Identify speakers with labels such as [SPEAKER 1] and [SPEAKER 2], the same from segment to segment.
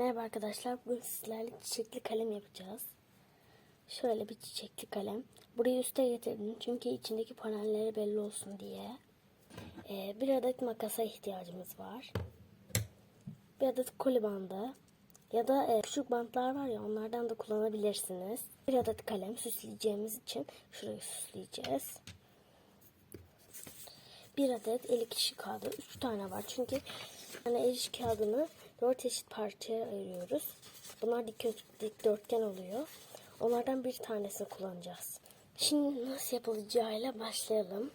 [SPEAKER 1] Merhaba arkadaşlar. Bugün sizlerle çiçekli kalem yapacağız. Şöyle bir çiçekli kalem. Burayı üste getirdim çünkü içindeki panelleri belli olsun diye. Ee, bir adet makasa ihtiyacımız var. Bir adet koli bandı. Ya da e, küçük bantlar var ya onlardan da kullanabilirsiniz. Bir adet kalem süsleyeceğimiz için şurayı süsleyeceğiz. Bir adet el kişi kağıdı. Üç tane var çünkü yani el kağıdını dört eşit parçaya ayırıyoruz. Bunlar dik, dikdörtgen oluyor. Onlardan bir tanesini kullanacağız. Şimdi nasıl yapılacağıyla başlayalım.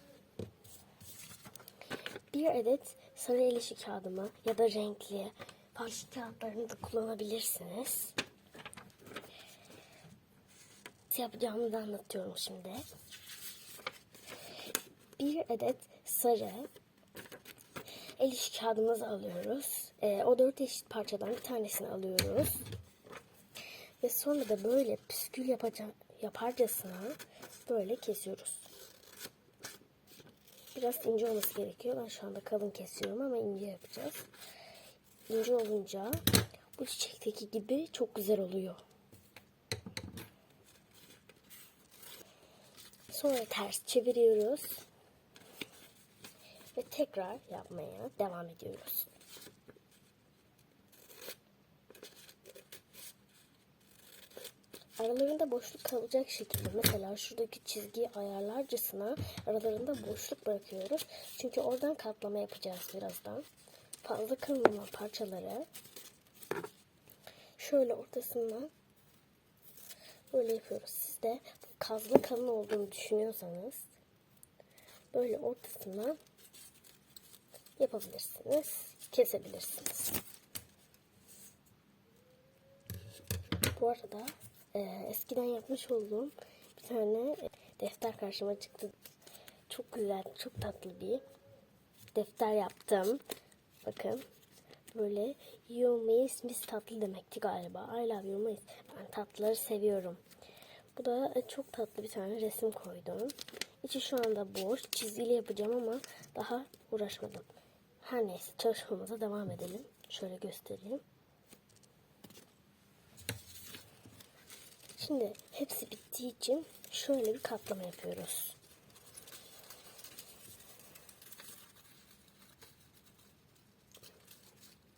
[SPEAKER 1] Bir adet sarı el kağıdımı ya da renkli farklı kağıtlarını da kullanabilirsiniz. Nasıl yapacağımı da anlatıyorum şimdi. Bir adet sarı el işi kağıdımızı alıyoruz. Ee, o dört eşit parçadan bir tanesini alıyoruz. Ve sonra da böyle püskül yapacağım, yaparcasına böyle kesiyoruz. Biraz ince olması gerekiyor. Ben şu anda kalın kesiyorum ama ince yapacağız. İnce olunca bu çiçekteki gibi çok güzel oluyor. Sonra ters çeviriyoruz. Ve tekrar yapmaya devam ediyoruz. Aralarında boşluk kalacak şekilde mesela şuradaki çizgiyi ayarlarcasına aralarında boşluk bırakıyoruz. Çünkü oradan katlama yapacağız birazdan. Fazla olan parçaları şöyle ortasından böyle yapıyoruz. Siz de fazla kalın olduğunu düşünüyorsanız böyle ortasından yapabilirsiniz. Kesebilirsiniz. Bu arada e, eskiden yapmış olduğum bir tane defter karşıma çıktı. Çok güzel, çok tatlı bir defter yaptım. Bakın böyle you miss miss tatlı demekti galiba. I love you miss. Ben tatlıları seviyorum. Bu da çok tatlı bir tane resim koydum. İçi şu anda boş. Çizgili yapacağım ama daha uğraşmadım. Her neyse çalışmamıza devam edelim. Şöyle göstereyim. Şimdi hepsi bittiği için şöyle bir katlama yapıyoruz.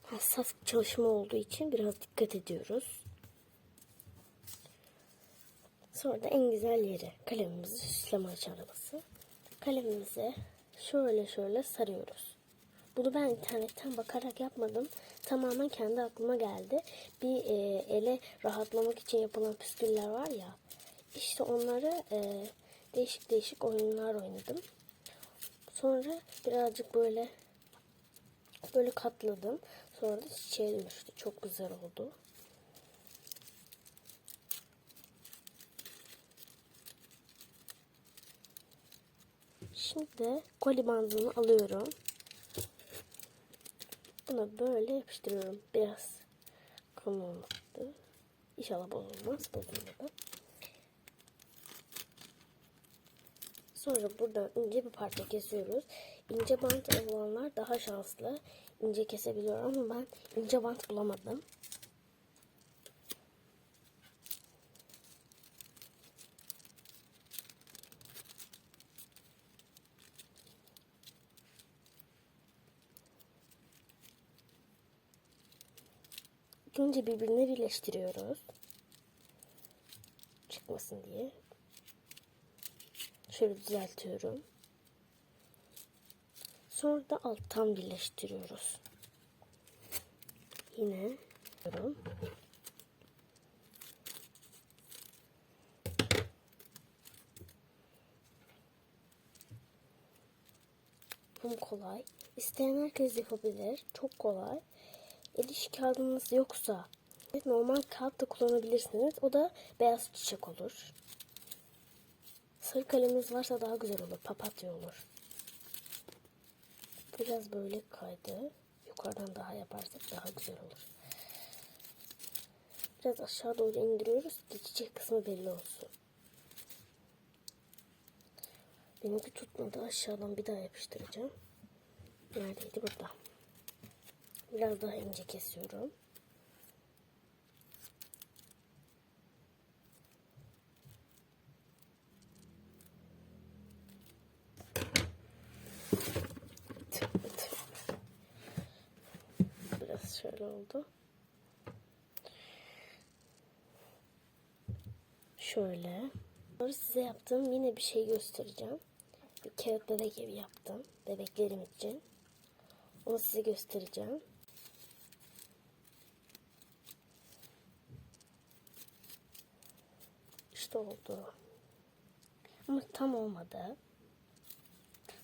[SPEAKER 1] Hassas çalışma olduğu için biraz dikkat ediyoruz. Sonra da en güzel yeri kalemimizi süsleme aşaması. Kalemimize şöyle şöyle sarıyoruz. Bunu ben internetten bakarak yapmadım. Tamamen kendi aklıma geldi. Bir e, ele rahatlamak için yapılan püsküller var ya. İşte onları e, değişik değişik oyunlar oynadım. Sonra birazcık böyle böyle katladım. Sonra da çiçeğe dönüştü. Çok güzel oldu. Şimdi koli bandını alıyorum. Bunu böyle yapıştırıyorum. Biraz kalın olmadı. İnşallah bozulmaz. Bozulmadı. Sonra buradan ince bir parça kesiyoruz. İnce bant olanlar daha şanslı. İnce kesebiliyor ama ben ince bant bulamadım. Önce birbirine birleştiriyoruz. Çıkmasın diye. Şöyle düzeltiyorum. Sonra da alttan birleştiriyoruz. Yine yapıyorum. Bu kolay. İsteyen herkes yapabilir. Çok kolay. El iş kağıdınız yoksa normal kağıt da kullanabilirsiniz. O da beyaz çiçek olur. Sarı kaleminiz varsa daha güzel olur. Papatya olur. Biraz böyle kaydı. Yukarıdan daha yaparsak daha güzel olur. Biraz aşağı doğru indiriyoruz ki çiçek kısmı belli olsun. Benimki tutmadı. Aşağıdan bir daha yapıştıracağım. Neredeydi? Burada. Biraz daha ince kesiyorum. Biraz şöyle oldu. Şöyle. Sonra size yaptığım yine bir şey göstereceğim. Bir kağıt bebek evi yaptım. Bebeklerim için. Onu size göstereceğim. Oldu. Ama tam olmadı.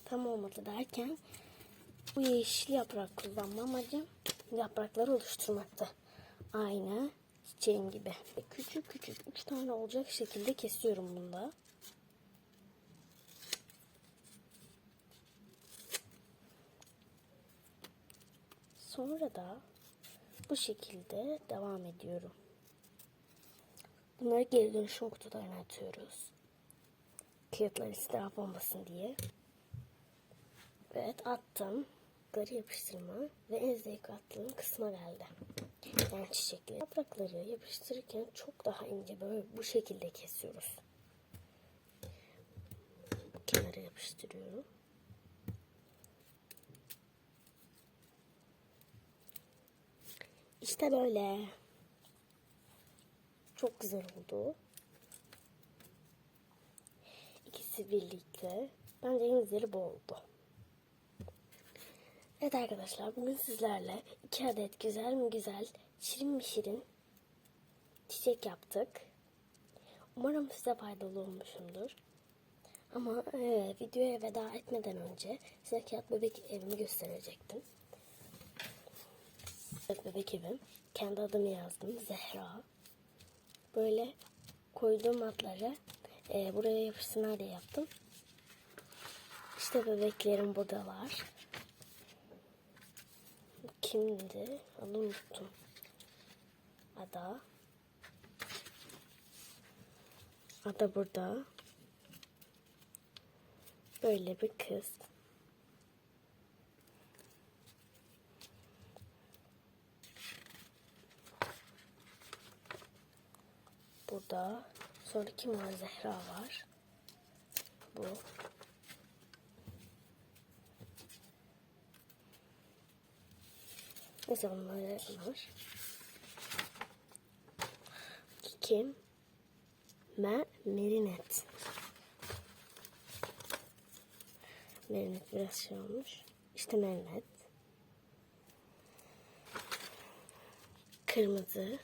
[SPEAKER 1] Tam olmadı derken bu yeşil yaprak kullanma amacım yaprakları oluşturmaktı. Aynı çiçeğim gibi. Küçük küçük üç tane olacak şekilde kesiyorum bunda. Sonra da bu şekilde devam ediyorum. Bunları geri dönüşüm kutularına atıyoruz. Kağıtlar israf olmasın diye. Evet attım. Garı yapıştırma ve en zevk attığım kısma geldi. Yani çiçekleri. Yaprakları yapıştırırken çok daha ince böyle bu şekilde kesiyoruz. Kenara yapıştırıyorum. İşte böyle. Çok güzel oldu. İkisi birlikte. Bence en güzeli bu oldu. Evet arkadaşlar bugün sizlerle iki adet güzel mi güzel, şirin mi şirin çiçek yaptık. Umarım size faydalı olmuşumdur. Ama e, videoya veda etmeden önce size kağıt bebek evimi gösterecektim. Kağıt bebek evim. Kendi adımı yazdım. Zehra. Böyle koyduğum adları e, buraya yapışsınlar diye yaptım. İşte bebeklerim burada kimdi? Adını unuttum. Ada. Ada burada. Böyle bir kız. Burada. Sonra kim var? Zehra var. Bu. Neyse bunlar var. Kim? Me Merinet. Merinet biraz şey olmuş. İşte Merinet. Kırmızı.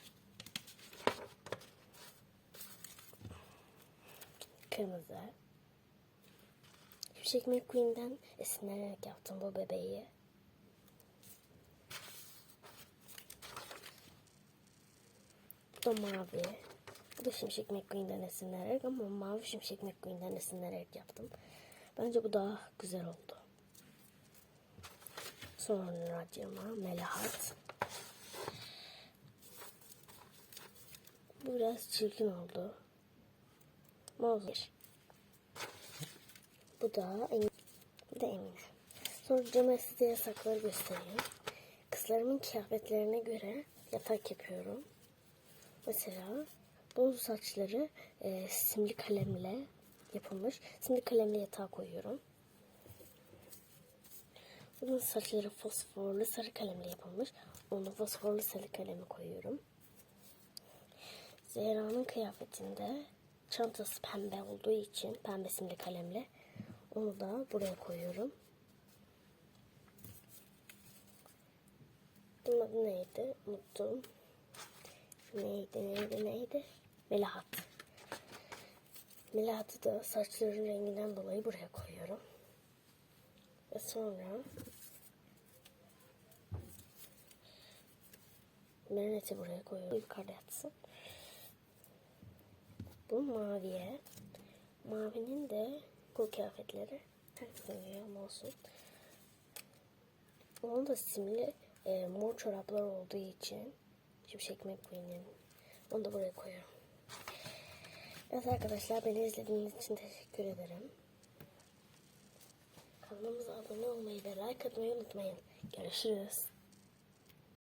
[SPEAKER 1] Kırmızı. Şimşek McQueen'den esinlenerek yaptım bu bebeği. Bu da mavi. Bu da Şimşek McQueen'den esinlenerek ama mavi Şimşek McQueen'den esinlenerek yaptım. Bence bu daha güzel oldu. Sonra cama Melahat. Bu biraz çirkin oldu. Mozur. Bu da Emine. Bu Emine. Sonra cama size yasakları göstereyim. Kızlarımın kıyafetlerine göre yatak yapıyorum. Mesela bu saçları e, simli kalemle yapılmış. Simli kalemle yatağa koyuyorum. Bunun saçları fosforlu sarı kalemle yapılmış. Onu fosforlu sarı kaleme koyuyorum. Zehra'nın kıyafetinde çantası pembe olduğu için pembe simli kalemle onu da buraya koyuyorum. Bunun adı neydi? Unuttum. Neydi neydi neydi? Melahat. Melahat'ı da saçların renginden dolayı buraya koyuyorum. Ve sonra Merinet'i buraya koyuyorum. Yukarıda yatsın. Bu maviye. Mavinin de kul kıyafetleri. Herkesin giyiyor olsun. Onun da simli e, mor çoraplar olduğu için Şimşek McQueen'in. Onu da buraya koyuyorum. Evet arkadaşlar beni izlediğiniz için teşekkür ederim. Kanalımıza abone olmayı ve like atmayı unutmayın. Görüşürüz.